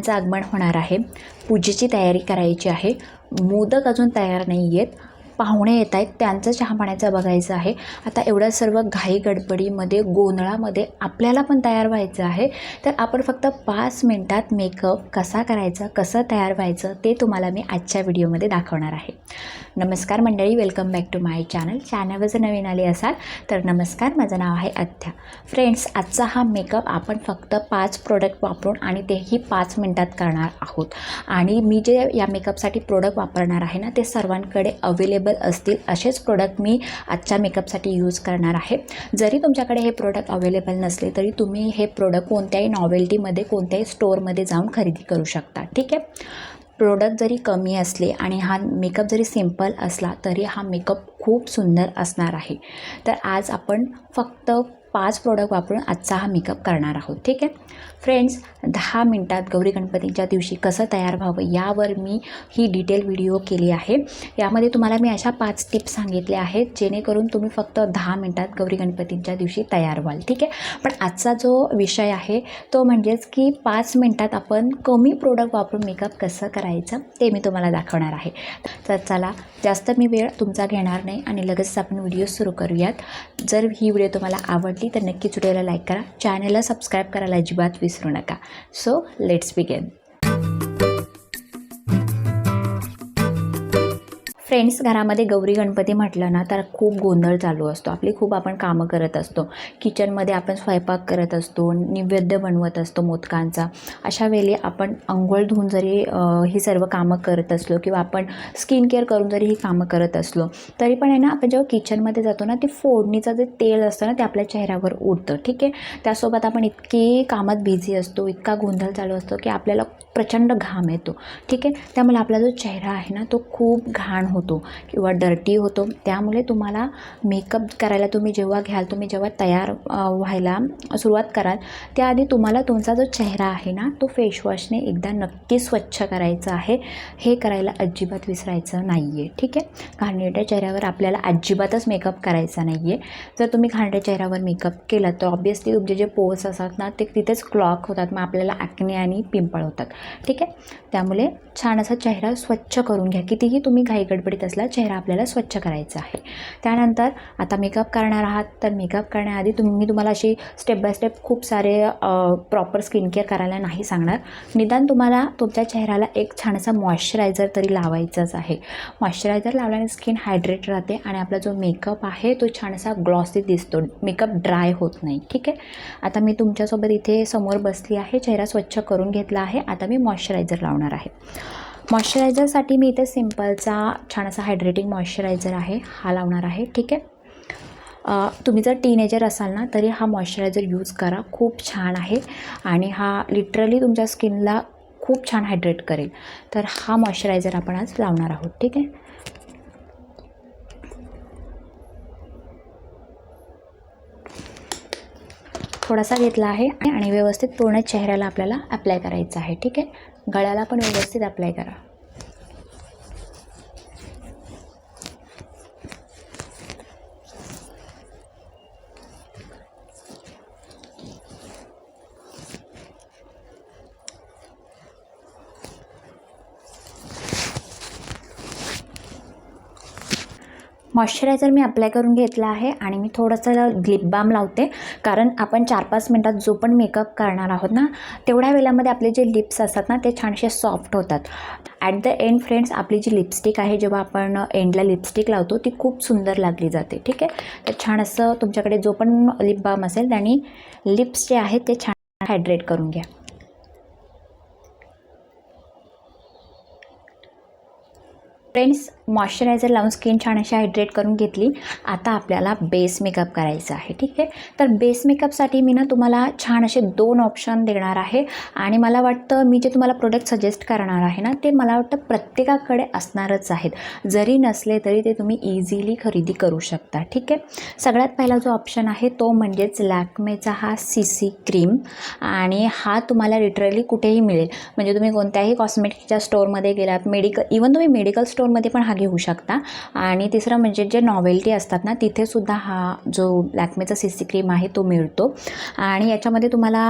बाप्पांचं आगमन होणार आहे. पूजेची तयारी करायची आहे. मोदक अजून तयार नाही आहेत पाहुणे येत आहेत त्यांचं चहा पाण्याचं बघायचं आहे. आता एवढं सर्व घाई गडबडीमध्ये गोंधळामध्ये आपल्याला पण तयार व्हायचं आहे. तर आपण फक्त पाच मिनटात मेकअप कसा करायचा कसं तयार व्हायचं ते तुम्हाला मी आजच्या व्हिडिओमध्ये दाखवणार आहे. नमस्कार मंडळी welcome back to my channel चॅनलवर जर नवीन आले असाल तर नमस्कार माझं नाव आहे अथ्या फ्रेंड्स आजचा हा मेकअप आपण फक्त पाच प्रोडक्ट वापरून आणि तेही पाच मिनटात करणार आहोत. आणि मी जे या मेकअपसाठी प्रोडक्ट वापरणार आहे ना ते सर्वांकडे अवेलेबल असतील असेच प्रोडक्ट मी आजच्या मेकअपसाठी यूज करणार आहे. जरी तुमच्याकडे हे प्रोडक्ट अवेलेबल नसले तरी तुम्ही हे प्रोडक्ट कोणत्याही नॉवेल्टीमध्ये कोणत्याही स्टोअरमध्ये जाऊन खरेदी करू शकता. ठीक आहे? प्रोडक्ट जरी कमी असले आणि हा मेकअप जरी सिंपल असला तरी हा मेकअप खूप सुंदर असणार आहे. तर आज आपण फक्त पाच प्रोडक्ट वापरून आजचा हा मेकअप करणार आहोत. ठीक आहे? फ्रेंड्स दहा मिनटात गौरी गणपतीच्या दिवशी कसं तयार व्हावं यावर मी ही डिटेल व्हिडिओ केली आहे. यामध्ये तुम्हाला मी अशा पाच टिप्स सांगितल्या आहेत जेणेकरून तुम्ही फक्त दहा मिनटात गौरी गणपतीच्या दिवशी तयार व्हाल. ठीक आहे? पण आजचा जो विषय आहे तो म्हणजेच की पाच मिनटात आपण कमी प्रोडक्ट वापरून मेकअप कसं करायचं ते मी तुम्हाला दाखवणार आहे. तर चला जास्त मी वेळ तुमचा घेणार नाही. आणि लगेच आपण व्हिडिओ सुरू करूयात. जर ही व्हिडिओ तुम्हाला आवडली तर नक्कीच व्हिडिओला लाईक करा. चॅनलला सबस्क्राईब करायला अजिबात विसरू नका. सो लेट्स बिगेन फ्रेंड्स घरामध्ये गौरी गणपती म्हटलं ना तर खूप गोंधळ चालू असतो. आपली खूप आपण कामं करत असतो. किचनमध्ये आपण स्वयंपाक करत असतो नैवेद्य बनवत असतो मोदकांचा. अशा वेळी आपण अंघोळ धुवून जरी ही सर्व कामं करत असलो किंवा आपण स्किन केअर करून जरी ही कामं करत असलो तरी पण आहे ना आपण जेव्हा किचनमध्ये जातो ना ते फोडणीचं जे तेल असतं ना ते आपल्या चेहऱ्यावर उडतं. ठीक आहे? त्यासोबत आपण इतकी कामात बिझी असतो इतका गोंधळ चालू असतो की आपल्याला प्रचंड घाम येतो. ठीक आहे? त्यामुळे आपला जो चेहरा आहे ना तो खूप घाण होतो. होतो किंवा डर्टी होतो. त्यामुळे तुम्हाला मेकअप करायला तुम्ही जेव्हा घ्याल तुम्ही जेव्हा तयार व्हायला सुरुवात कराल त्याआधी तुम्हाला तुमचा जो चेहरा आहे ना तो फेसवॉशने एकदा नक्की स्वच्छ करायचा आहे. हे करायला अजिबात विसरायचं नाही आहे ठीक आहे? घाणेरड्या चेहऱ्यावर आपल्याला अजिबातच मेकअप करायचा नाही आहे जर तुम्ही घाणेरड्या चेहऱ्यावर मेकअप केला तर ऑब्वियसली तुमचे जे पोर्स असतात ना ते तिथेच क्लॉक होतात. मग आपल्याला ॲक्ने आणि पिंपळ होतात ठीक आहे? त्यामुळे छान असा चेहरा स्वच्छ करून घ्या. कितीही तुम्ही घाई गडबडीत असला चेहरा आपल्याला स्वच्छ करायचा आहे. त्यानंतर आता मेकअप करणार आहात तर मेकअप करण्याआधी तुम्ही मी तुम्हाला अशी स्टेप बाय स्टेप खूप सारे प्रॉपर स्किन केअर करायला नाही सांगणार. निदान तुम्हाला तुमच्या चेहऱ्याला एक छानसा मॉइश्चरायझर तरी लावायचंच आहे. मॉइश्चरायझर लावल्याने स्किन हायड्रेट राहते आणि आपला जो मेकअप आहे तो छानसा ग्लॉसी दिसतो. मेकअप ड्राय होत नाही. ठीक आहे? आता मी तुमच्यासोबत इथे समोर बसली आहे चेहरा स्वच्छ करून घेतला आहे. आता मी मॉइश्चरायझर लावणार आहे. मॉइश्चरायझरसाठी मी इथे सिम्पलचा छान असा हायड्रेटिंग मॉइश्चरायझर आहे हा लावणार आहे ठीक आहे? तुम्ही जर टीनेजर असाल ना तरी हा मॉइश्चरायझर यूज करा खूप छान आहे आणि हा लिटरली तुमच्या स्किनला खूप छान हायड्रेट करेल. तर हा मॉइश्चरायझर आपण आज लावणार आहोत ठीक आहे? थोडासा घेतला आहे आणि व्यवस्थित पूर्ण चेहऱ्याला आपल्याला अप्लाय करायचं आहे. ठीक आहे? गळ्याला पण व्यवस्थित अप्लाय करा. मॉइश्चरायझर मी अप्लाय करून घेतला आहे आणि मी थोडंसं लिप बाम लावते. कारण आपण चार पाच मिनटात जो पण मेकअप करणार आहोत ना तेवढ्या वेळामध्ये आपले जे लिप्स असतात ना ते छानसे सॉफ्ट होतात. ॲट द एंड फ्रेंड्स आपली जी लिपस्टिक आहे जेव्हा आपण एंडला लिपस्टिक लावतो ती खूप सुंदर लागली जाते. ठीक आहे? तर छान असं तुमच्याकडे जो पण लिप बाम असेल त्यांनी लिप्स जे आहेत ते छान हायड्रेट करून घ्या. फ्रेंड्स मॉइश्चरायझर लावून स्किन छान अशी हायड्रेट करून घेतली. आता आपल्याला बेस मेकअप करायचा आहे ठीक आहे? तर बेस मेकअपसाठी मी ना तुम्हाला छान असे दोन ऑप्शन देणार आहे. आणि मला वाटतं मी जे तुम्हाला प्रोडक्ट सजेस्ट करणार आहे ना ते मला वाटतं प्रत्येकाकडे असणारच आहेत. जरी नसले तरी ते तुम्ही इझिली खरेदी करू शकता ठीक आहे? सगळ्यात पहिला जो ऑप्शन आहे तो म्हणजेच लॅकमेचा हा सी सी क्रीम आणि हा तुम्हाला लिटरली कुठेही मिळेल. म्हणजे तुम्ही कोणत्याही कॉस्मेटिकच्या स्टोअरमध्ये गेलात मेडिकल इवन तुम्ही मेडिकल स्टोअरमध्ये पण हा घेऊ शकता. आणि तिसरं म्हणजे जे नॉवेल्टी असतात ना तिथेसुद्धा हा जो लॅक्मेचा सी सी क्रीम आहे तो मिळतो. आणि याच्यामध्ये तुम्हाला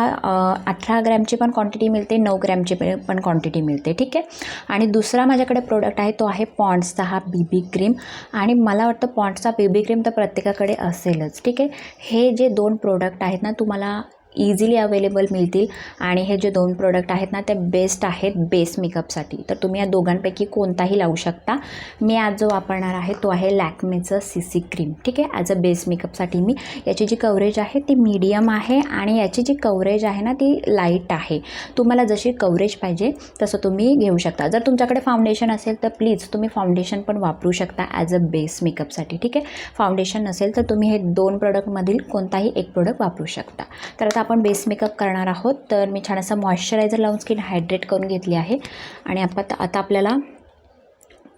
अठरा ग्रॅमची पण क्वांटिटी मिळते नऊ ग्रॅमची पण क्वांटिटी मिळते. ठीक आहे? आणि दुसरा माझ्याकडे प्रोडक्ट आहे तो आहे पॉन्ड्सचा हा बी बी क्रीम आणि मला वाटतं पॉन्ड्सचा बी बी क्रीम तर प्रत्येकाकडे असेलच. ठीक आहे? हे जे दोन प्रोडक्ट आहेत ना तुम्हाला इझिली अवेलेबल मिळतील. आणि हे जे दोन प्रोडक्ट आहेत ना ते बेस्ट आहेत बेस मेकअपसाठी तर तुम्ही या दोघांपैकी कोणताही लावू शकता. मी आज जो वापरणार आहे तो आहे लॅक्मेचं सी सी क्रीम ठीक आहे? ॲज अ बेस मेकअपसाठी मी. याची जी कवरेज आहे ती मीडियम आहे आणि याची जी कवरेज आहे ना ती लाइट आहे. तुम्हाला जशी कवरेज पाहिजे तसं तुम्ही घेऊ शकता. जर तुमच्याकडे फाउंडेशन असेल तर प्लीज तुम्ही फाउंडेशन पण वापरू शकता ॲज अ बेस मेकअपसाठी ठीक आहे? फाउंडेशन नसेल तर तुम्ही हे दोन प्रोडक्टमधील कोणताही एक प्रोडक्ट वापरू शकता. तर आता आपण बेस मेकअप करणार आहोत तर मी छान असा मॉइश्चरायझर लावून स्किन हायड्रेट करून घेतली आहे. आणि आपण आता आपल्याला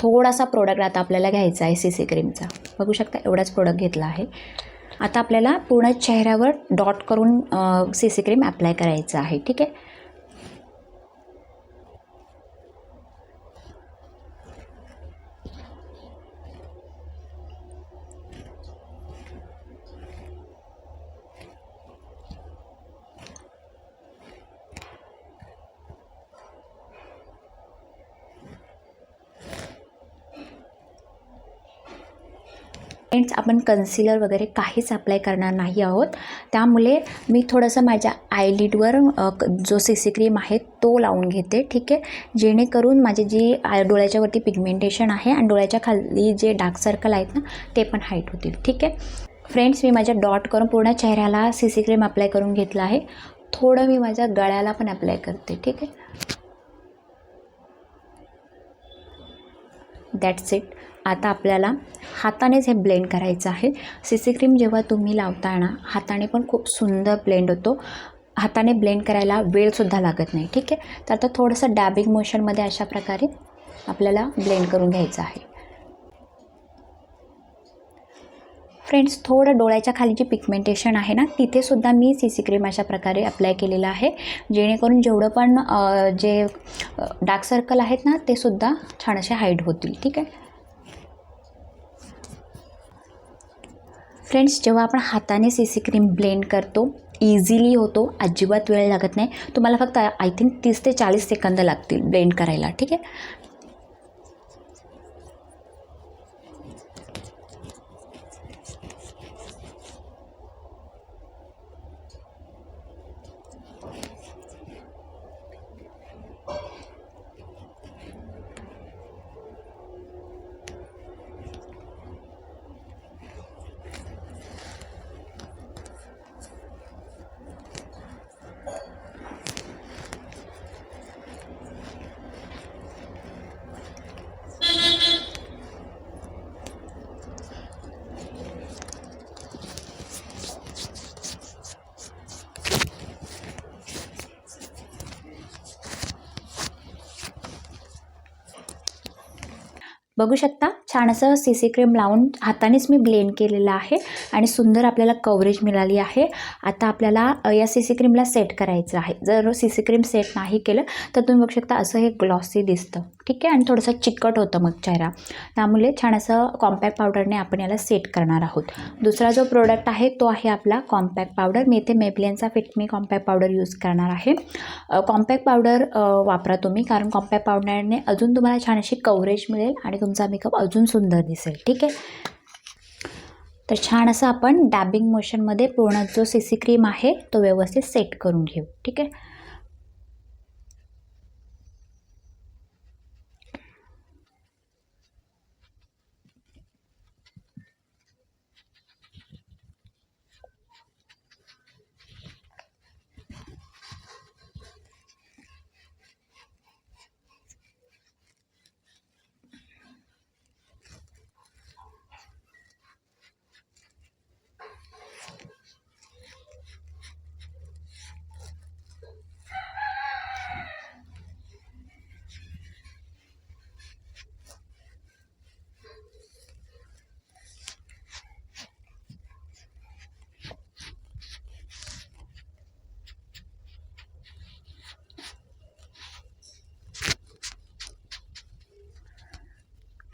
थोडासा प्रोडक्ट आता आपल्याला घ्यायचा आहे सी सी क्रीमचा बघू शकता एवढाच प्रोडक्ट घेतला आहे. आता आपल्याला पूर्ण चेहऱ्यावर डॉट करून सी सी क्रीम अप्लाय करायचं आहे ठीक आहे फ्रेंड्स आपण कन्सिलर वगैरे काहीच अप्लाय करणार नाही आहोत. त्यामुळे मी थोडंसं माझ्या आयलिडवर क- जो सी सी क्रीम आहे तो लावून घेते ठीक आहे? जेणेकरून माझी जी आय डोळ्याच्या वरती पिगमेंटेशन आहे आणि डोळ्याच्या खाली जे डार्क सर्कल आहेत ना ते पण हाईट होतील ठीक आहे? फ्रेंड्स मी माझ्या डॉट करून पूर्ण चेहऱ्याला सी सी क्रीम अप्लाय करून घेतलं आहे. थोडं मी माझ्या गळ्याला पण अप्लाय करते ठीक आहे? दॅट्स इट आता आपल्याला हातानेच हे ब्लेंड करायचं आहे. सी सी क्रीम जेव्हा तुम्ही लावता ना हाताने पण खूप सुंदर ब्लेंड होतो. हाताने ब्लेंड करायला वेळसुद्धा लागत नाही ठीक आहे? तर आता थोडंसं डॅबिंग मोशनमध्ये अशा प्रकारे आपल्याला ब्लेंड करून घ्यायचं आहे. फ्रेंड्स थोडं डोळ्याच्या खाली जी पिगमेंटेशन आहे ना तिथेसुद्धा मी सी सी क्रीम अशा प्रकारे अप्लाय केलेलं आहे. जेणेकरून जेवढं पण जे डार्क सर्कल आहेत ना ते सुद्धा छान असे हाईड होतील ठीक आहे? फ्रेंड्स जेव्हा आपण हाताने सी सी क्रीम ब्लेंड करतो इझिली होतो अजिबात वेळ लागत नाही. तुम्हाला फक्त आय थिंक तीस ते चाळीस सेकंद लागतील ब्लेंड करायला ठीक आहे? बघू शकता. छान असं सी सी क्रीम लावून हातानेच मी ब्लेंड केलेलं आहे आणि सुंदर आपल्याला कवरेज मिळाली आहे. आता आपल्याला या सी सी क्रीमला सेट करायचं आहे. जर सी सी क्रीम सेट नाही केलं तर तुम्ही बघू शकता असं हे ग्लॉसी दिसतं. ठीक आहे? आणि थोडंसं चिकट होतं मग चेहरा. त्यामुळे छान असं कॉम्पॅक्ट पावडरने आपण याला सेट करणार आहोत. दुसरा जो प्रोडक्ट आहे तो आहे आपला कॉम्पॅक्ट पावडर मी इथे मेप्लियनचा Fit Me compact powder use करणार आहे. कॉम्पॅक्ट पावडर वापरा तुम्ही कारण कॉम्पॅक्ट पावडरने अजून तुम्हाला छान अशी कवरेज मिळेल आणि तुमचा मेकअप अजून सुंदर दिसेल. ठीक आहे? तर छान असं आपण डॅबिंग मोशनमध्ये पूर्ण जो सी सी क्रीम आहे तो व्यवस्थित सेट करून घेऊ. ठीक आहे?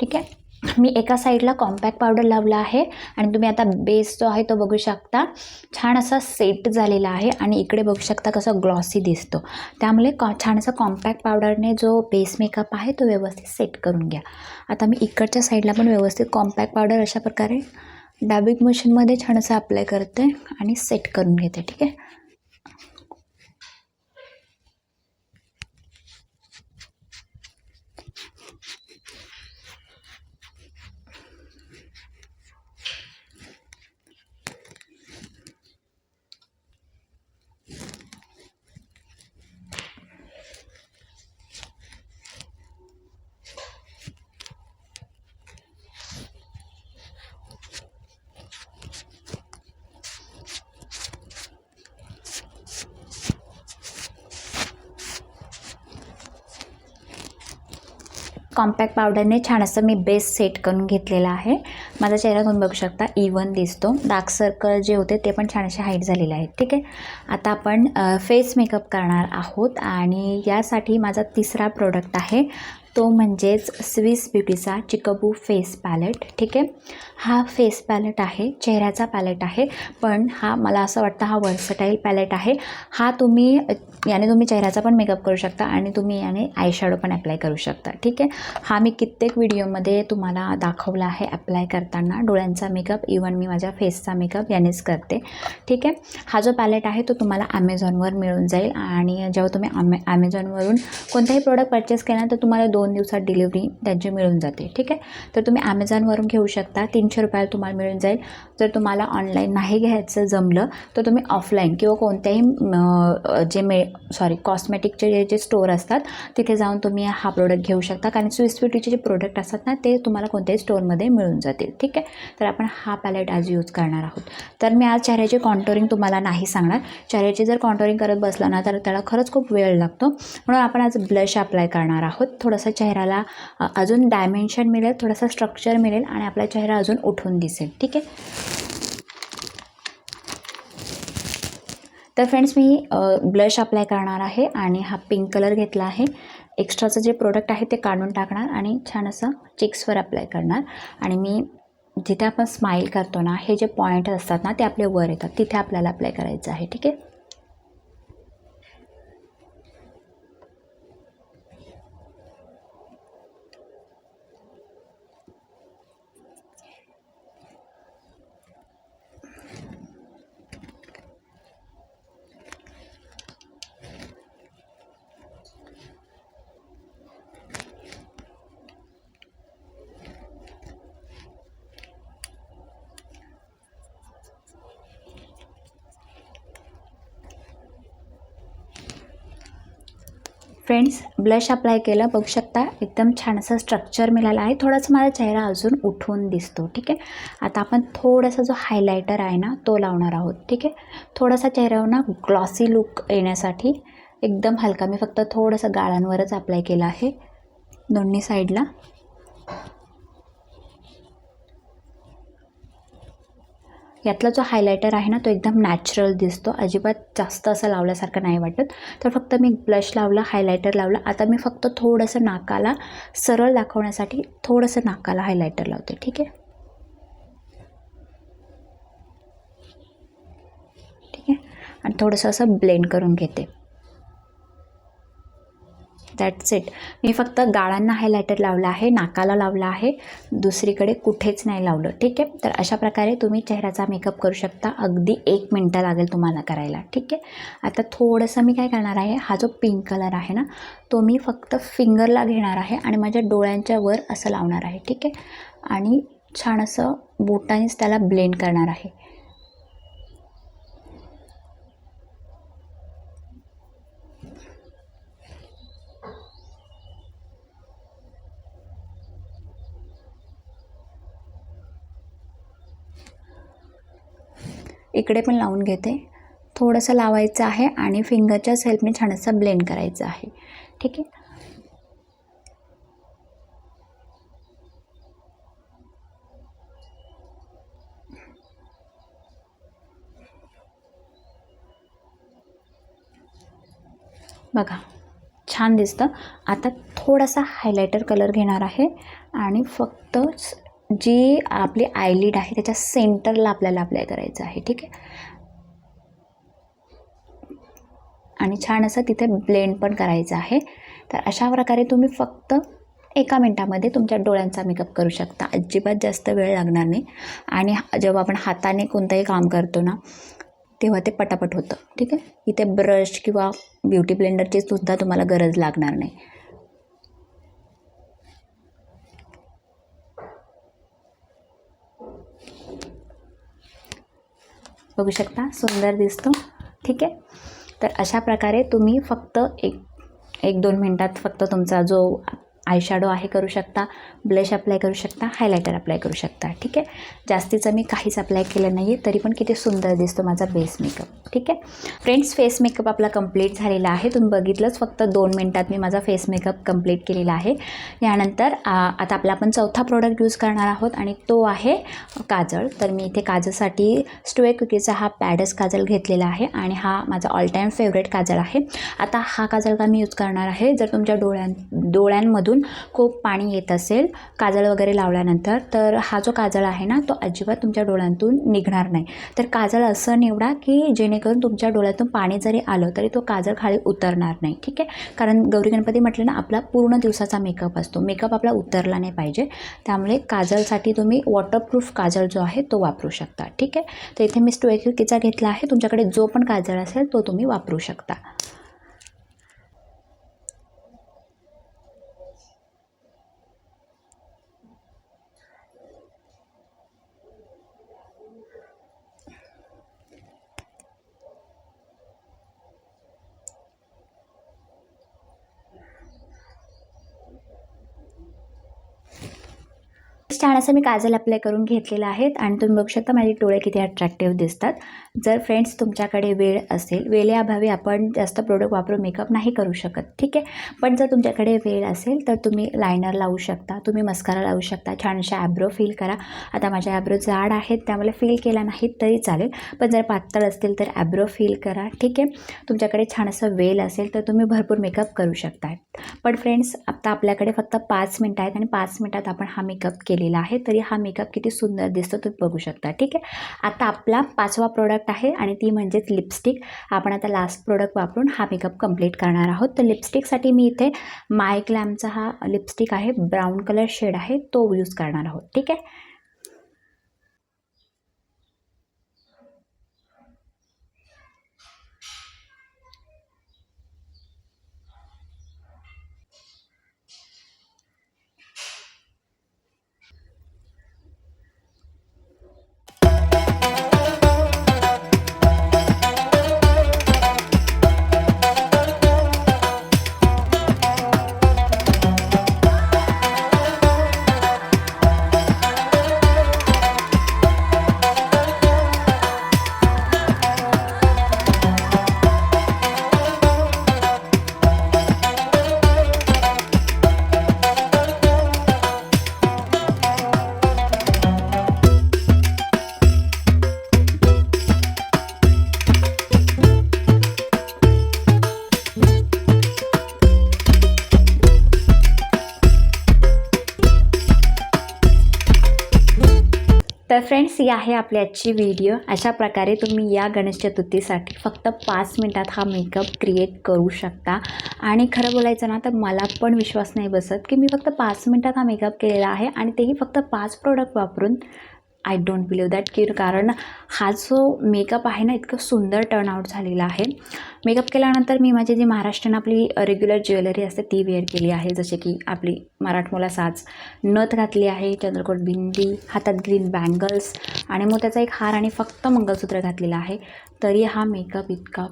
ठीक आहे? मी एका साईडला कॉम्पॅक्ट पावडर लावला आहे आणि तुम्ही आता बेस जो आहे तो बघू शकता. छान असा सेट झालेला आहे आणि इकडे बघू शकता कसं ग्लॉसी दिसतो. त्यामुळे कॉ छान असा कॉम्पॅक्ट पावडरने जो बेस मेकअप आहे तो व्यवस्थित सेट करून घ्या. आता मी इकडच्या साईडला पण व्यवस्थित कॉम्पॅक्ट पावडर अशा प्रकारे. डाबिक मशीनमध्ये छान असं अप्लाय करते आणि सेट करून घेते ठीक आहे? कॉम्पॅक्ट पावडरने छान असं मी बेस सेट करून घेतलेला आहे. माझा चेहरा तुम्ही बघू शकता इवन दिसतो. डार्क सर्कल जे होते ते पण छान असे हाईट झालेले आहेत ठीक आहे? आता आपण फेस मेकअप करणार आहोत आणि यासाठी माझा तिसरा प्रोडक्ट आहे तो म्हणजेच स्विस ब्युटीचा चिकबू फेस पॅलेट ठीक आहे? हा फेस पॅलेट आहे चेहऱ्याचा पॅलेट आहे पण हा मला असं वाटतं हा वर्सटाईल पॅलेट आहे. हा तुम्ही याने तुम्ही चेहऱ्याचा पण मेकअप करू शकता आणि तुम्ही याने आयशॅडो पण अप्लाय करू शकता ठीक आहे? हा मी कित्येक व्हिडिओमध्ये तुम्हाला दाखवला आहे अप्लाय करताना. डोळ्यांचा मेकअप इवन मी माझ्या फेसचा मेकअप यानेच करते ठीक आहे? हा जो पॅलेट आहे तो तुम्हाला ॲमेझॉनवर मिळून जाईल आणि जेव्हा तुम्ही ॲमे ॲमेझॉनवरून कोणताही प्रोडक्ट परचेस केला तर तुम्हाला दोन दोन दिवसात डिलिव्हरी त्यांची मिळून जाते ठीक आहे? तर तुम्ही ॲमेझॉनवरून घेऊ शकता तीनशे रुपयाला तुम्हाला मिळून जाईल. जर तुम्हाला ऑनलाईन नाही घ्यायचं जमलं तर तुम्ही ऑफलाईन किंवा कोणत्याही जे मे सॉरी कॉस्मेटिकचे जे जे स्टोअर असतात तिथे जाऊन तुम्ही हा प्रोडक्ट घेऊ शकता. कारण स्विस ब्युटीचे जे प्रोडक्ट असतात ना ते तुम्हाला कोणत्याही स्टोअरमध्ये मिळून जातील ठीक आहे? तर आपण हा पॅलेट आज यूज करणार आहोत. तर मी आज चेहऱ्याचे कॉन्टोरिंग तुम्हाला नाही सांगणार. चेहऱ्याची जर कॉन्टोरिंग करत बसलं ना तर त्याला खरंच खूप वेळ लागतो. म्हणून आपण आज ब्लश अप्लाय करणार आहोत. थोडंसं चेहऱ्याला अजून डायमेन्शन मिळेल थोडंसं स्ट्रक्चर मिळेल आणि आपला चेहरा अजून उठून दिसेल. ठीक आहे? तर फ्रेंड्स मी ब्लश अप्लाय करणार आहे आणि हा पिंक कलर घेतला आहे. एक्स्ट्राचं जे प्रोडक्ट आहे ते काढून टाकणार आणि छान असं चिक्सवर अप्लाय करणार. आणि मी जिथे आपण स्माईल करतो ना हे जे पॉईंट असतात ना ते आपले वर येतात. तिथे आपल्याला अप्लाय करायचं आहे. ठीक आहे? फ्रेंड्स ब्लश अप्लाय केलं. बघू शकता एकदम छान असं स्ट्रक्चर मिळालं आहे. थोडासा माझा चेहरा अजून उठून दिसतो ठीक आहे? आता आपण थोडासा जो हायलायटर आहे ना तो लावणार आहोत ठीक आहे? थोडासा चेहऱ्यावर ना ग्लॉसी लुक येण्यासाठी एकदम हलका. मी फक्त थोडंसं गाळांवरच अप्लाय केलं आहे दोन्ही साईडला यातला जो हायलायटर आहे ना तो एकदम नॅचरल दिसतो. अजिबात जास्त असं लावल्यासारखं नाही वाटत. तर फक्त मी ब्लश लावला हायलायटर लावला. आता मी फक्त थोडंसं नाकाला सरळ दाखवण्यासाठी थोडंसं नाकाला हायलायटर लावते ठीक आहे? ठीक आहे? आणि थोडंसं असं ब्लेंड करून घेते. दॅट्स इट मी फक्त गाळांना हायलायटर लावला आहे नाकाला लावला आहे. दुसरीकडे कुठेच नाही लावलं ठीक आहे? तर अशा प्रकारे तुम्ही चेहऱ्याचा मेकअप करू शकता. अगदी एक मिनटं लागेल तुम्हाला करायला ठीक आहे? आता थोडंसं मी काय करणार आहे हा जो पिंक कलर आहे ना तो मी फक्त फिंगरला घेणार आहे आणि माझ्या डोळ्यांच्या वर असं लावणार आहे ठीक आहे? आणि छान असं बोटानेच त्याला ब्लेंड करणार आहे. इकडे पण लावून घेते. थोडंसं लावायचं आहे आणि फिंगरच्या हेल्पने छान असं ब्लेंड करायचं आहे. ठीक आहे? बघा छान दिसतं. आता थोडासा हायलायटर कलर घेणार आहे आणि फक्त जी आपली आयलिड आहे त्याच्या सेंटरला आपल्याला अप्लाय करायचं आहे ठीक आहे? आणि छान असं तिथे ब्लेंड पण करायचं आहे. तर अशा प्रकारे तुम्ही फक्त एका मिनटामध्ये तुमच्या डोळ्यांचा मेकअप करू शकता. अजिबात जास्त वेळ लागणार नाही. आणि हा- जेव्हा आपण हाताने कोणतंही काम करतो ना तेव्हा ते पटापट होतं ठीक आहे? इथे ब्रश किंवा ब्युटी ब्लेंडरची सुद्धा तुम्हाला गरज लागणार नाही. बघू शकता सुंदर दिसतो. ठीक आहे? तर अशा प्रकारे तुम्ही फक्त एक एक दोन मिनटात फक्त तुमचा जो आयशॅडो आहे करू शकता ब्लश अप्लाय करू शकता हायलायटर अप्लाय करू शकता ठीक आहे? जास्तीचं मी काहीच अप्लाय केलं नाही आहे तरी पण किती सुंदर दिसतो माझा बेस मेकअप ठीक आहे? फ्रेंड्स फेस मेकअप आपला कंप्लीट झालेला आहे. तुम्ही बघितलंच फक्त दोन मिनटात मी माझा फेस मेकअप कंप्लीट केलेला आहे. यानंतर आता आपला आपण चौथा प्रोडक्ट यूज करणार आहोत आणि तो आहे काजळ. तर मी इथे काजळसाठी स्टुए कुकीचा हा पॅडस काजळ घेतलेला आहे आणि हा माझा ऑल टाईम फेवरेट काजळ आहे. आता हा काजळ का मी यूज करणार आहे? जर तुमच्या डोळ्यां डोळ्यांमधून खूप पाणी येत असेल काजळ वगैरे लावल्यानंतर तर हा जो काजळ आहे ना तो अजिबात तुमच्या डोळ्यांतून निघणार नाही. तर काजळ असं निवडा की जेणेकरून तुमच्या डोळ्यातून पाणी जरी आलं तरी तो काजळ खाली उतरणार नाही ठीक आहे? कारण गौरी गणपती म्हटलं ना आपला पूर्ण दिवसाचा मेकअप असतो. मेकअप आपला उतरला नाही पाहिजे. त्यामुळे काजळसाठी तुम्ही वॉटरप्रूफ काजळ जो आहे तो वापरू शकता ठीक आहे? तर इथे मी स्टोएकिचा घेतला आहे. तुमच्याकडे जो पण काजळ असेल तो तुम्ही वापरू शकता. छान असं मी काजल अप्लाय करून घेतलेलं आहेत. आणि तुम्ही बघू शकता माझे डोळे किती अट्रॅक्टिव्ह दिसतात. जर फ्रेंड्स तुमच्याकडे वेळ असेल वेळेअभावी आपण जास्त प्रोडक्ट वापरून मेकअप नाही करू शकत ठीक आहे? पण जर तुमच्याकडे वेळ असेल तर तुम्ही लायनर लावू शकता तुम्ही मस्कारा लावू शकता छानशा ॲब्रो फील करा. आता माझ्या ॲब्रो जाड आहेत त्यामुळे फील केला नाहीत तरी चालेल पण जर पातळ असतील तर ॲब्रो फील करा ठीक आहे? तुमच्याकडे छान असं वेल असेल तर तुम्ही भरपूर मेकअप करू शकता पण फ्रेंड्स आता आपल्याकडे फक्त पाच मिनटं आहेत आणि पाच मिनटात आपण हा मेकअप केलेला आहे तरी हा मेकअप किती सुंदर दिसतो तुम्ही बघू शकता ठीक आहे? आता आपला पाचवा प्रोडक्ट आहे आणि ती म्हणजेच लिपस्टिक आपण आता लास्ट प्रोडक्ट वापरून हा मेकअप कंप्लीट करणार आहोत. तर लिपस्टिकसाठी मी इथे माय ग्लॅमचा हा लिपस्टिक आहे. ब्राऊन कलर शेड आहे. तो यूज करणार आहोत. ठीक आहे? तर फ्रेंड्स ही आहे आपली आजची व्हिडिओ अशा प्रकारे तुम्ही या गणेश चतुर्थीसाठी फक्त पाच मिनटात हा मेकअप क्रिएट करू शकता. आणि खरं बोलायचं ना तर मला पण विश्वास नाही बसत की मी फक्त पाच मिनटात हा मेकअप केलेला आहे आणि तेही फक्त पाच प्रोडक्ट वापरून आय डोंट बिलीव दॅट की कारण हा जो मेकअप आहे ना इतकं सुंदर टर्नआउट झालेला आहे. मेकअप केल्यानंतर मी माझी जी महाराष्ट्रीयन आपली रेग्युलर ज्वेलरी असते ती वेअर केली आहे. जसे की आपली मराठमोला साज नथ घातली आहे चंद्रकोट बिंदी हातात ग्रीन बँगल्स आणि मग त्याचा एक हार आणि फक्त मंगळसूत्र घातलेलं आहे. तरी हा मेकअप इतका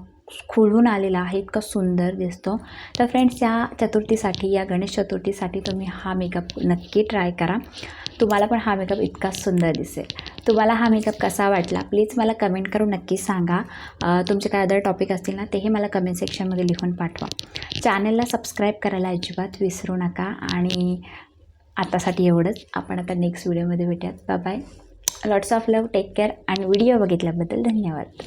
खुलून आलेला आहे इतका सुंदर दिसतो. तर फ्रेंड्स या चतुर्थीसाठी या गणेश चतुर्थीसाठी तुम्ही हा मेकअप नक्की ट्राय करा. तुम्हाला पण हा मेकअप इतका सुंदर दिसेल. तुम्हाला हा मेकअप कसा वाटला प्लीज मला कमेंट करून नक्की सांगा. तुमचे काय अदर टॉपिक असतील ना तेही मला कमेंट सेक्शनमध्ये लिहून पाठवा. चॅनलला सबस्क्राईब करायला अजिबात विसरू नका आणि आतासाठी एवढंच. आपण आता नेक्स्ट व्हिडिओमध्ये भेटूयात. Bye bye lots of love take care आणि व्हिडिओ बघितल्याबद्दल धन्यवाद.